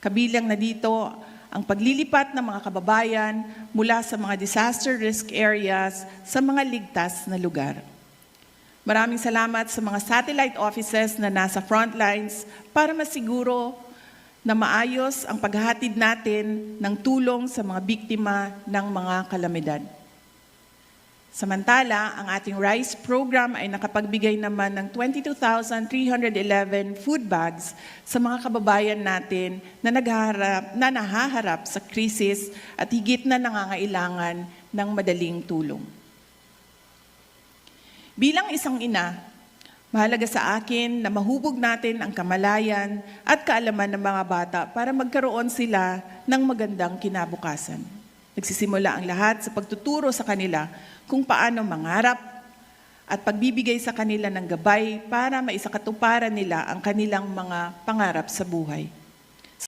Kabilang na dito ang paglilipat ng mga kababayan mula sa mga disaster risk areas sa mga ligtas na lugar. Maraming salamat sa mga satellite offices na nasa front lines para masiguro na maayos ang paghahatid natin ng tulong sa mga biktima ng mga kalamidad. Samantala, ang ating RICE program ay nakapagbigay naman ng 22,311 food bags sa mga kababayan natin na, naghaharap, na nahaharap sa krisis at higit na nangangailangan ng madaling tulong. Bilang isang ina, mahalaga sa akin na mahubog natin ang kamalayan at kaalaman ng mga bata para magkaroon sila ng magandang kinabukasan. Nagsisimula ang lahat sa pagtuturo sa kanila kung paano mangarap at pagbibigay sa kanila ng gabay para maisakatuparan nila ang kanilang mga pangarap sa buhay.